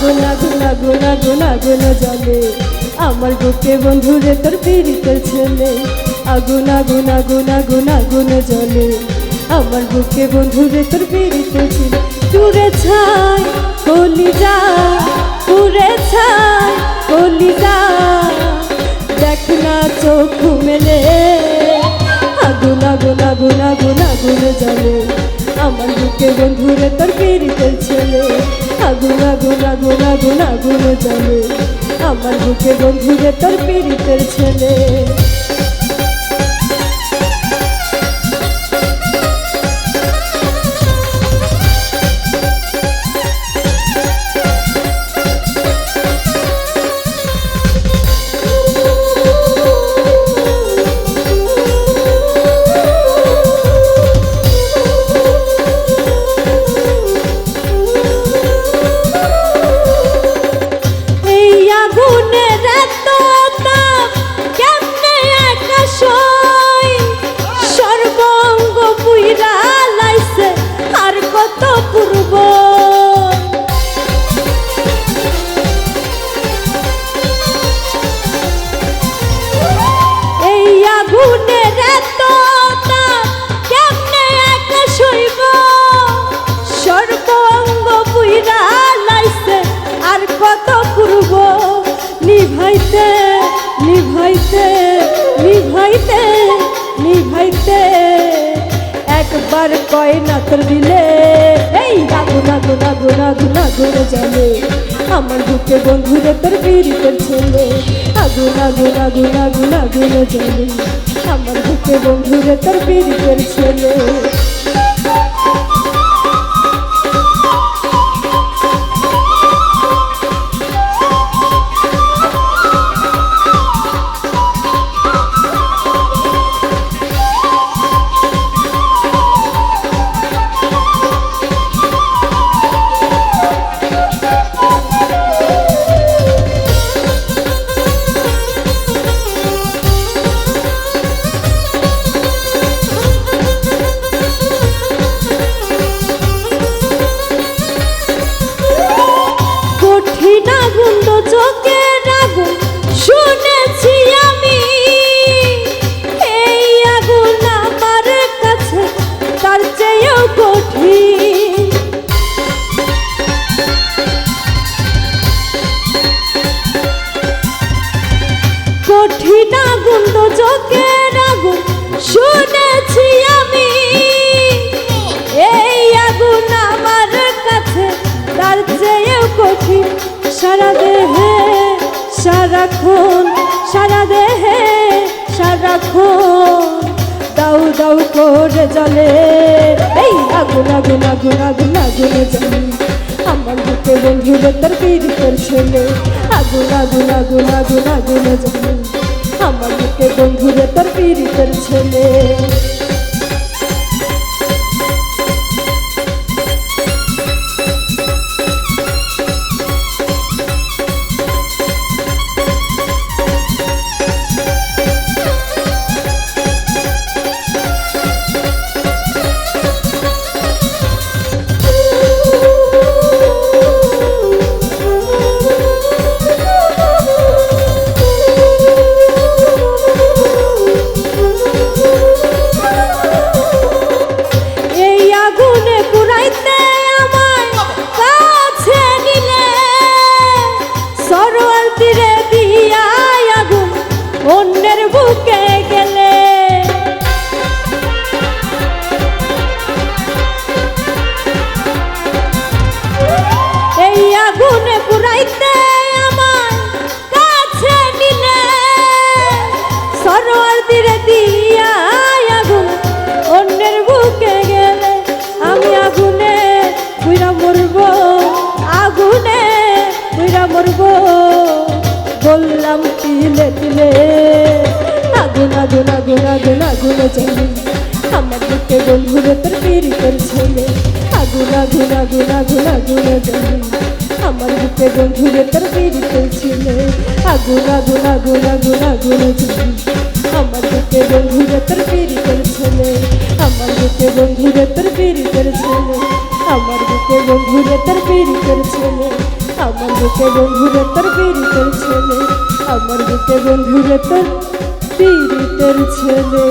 আগুন আগুন আগুন জ্বলে আমার বুকে বন্ধুরে তোর পীড়িতের ছেলে। আগুন আগুন আগুন আগুন আগুন জ্বলে আমার বুকে বন্ধুরে তোর পীড়িতের ছেলে। দূরে ছাই কলি যা, দূরে ছাই কলি যা। দেখ না চোখ মেলে। আগুন আগুন আগুন আগুন আগুন জ্বলে আমার বুকে বন্ধুরে তোর পীড়িতের ছেলে। আগুন আগুন আগুন আগুন আগুন জ্বলে। আমার বুকে বন্ধুরে তোর পীড়িতের ছেলে। একবার কয় না তোর দিলে? এই, নাগু নাগু নাগু নাগু রে জানে আমার বুকে বন্ধুরে তোর বীরিতের ছেলে। আগু নাগু নাগু নাগু নাগু রে জানে আমার বুকে বন্ধুরে তোর বীরিতের ছেলে। সারাক্ষণ, সারা দেহে সারাক্ষণ। দাউ দাউ করে জলে, এই আগুন আগুন আগুন আগুন আগুন জ্বলে আমার বুকে বন্ধুরে তোর পীড়িতের ছেলে আগুন আগুন আগুন আগুন আগুন জ্বলে আমার বুকে বন্ধুরে তোর পীড়িতের ছেলে সরোয়ার তীরে দিয়া আগুন অন্যের বুকে গেলে আমি আগুনে বুইরা মরব আগুনে বুইরা মরব বললাম তিলে তিলে আগুন আগুন আগুন আগুন আগুন চলে আমার বুকে বন্ধুরে তোর পীড়িতের ছেলে আগুন আগুন আগুন আগুন আগুন চলে আমার বুকে বন্ধুরে তোর পীড়িতের ছেলে আগুন আগুন আগুন আগুন আগুন চলে আমার বুকে বন্ধুরে তোর পীড়িতের ছেলে। আমার বুকে বন্ধুরে তোর পীড়িতের ছেলে। আমার বুকে বন্ধুরে তোর পীড়িতের ছেলে। আমার বুকে বন্ধুরে তোর পীড়িতের ছেলে। আমার বুকে বন্ধুরে তোর পীড়িতের ছেলে।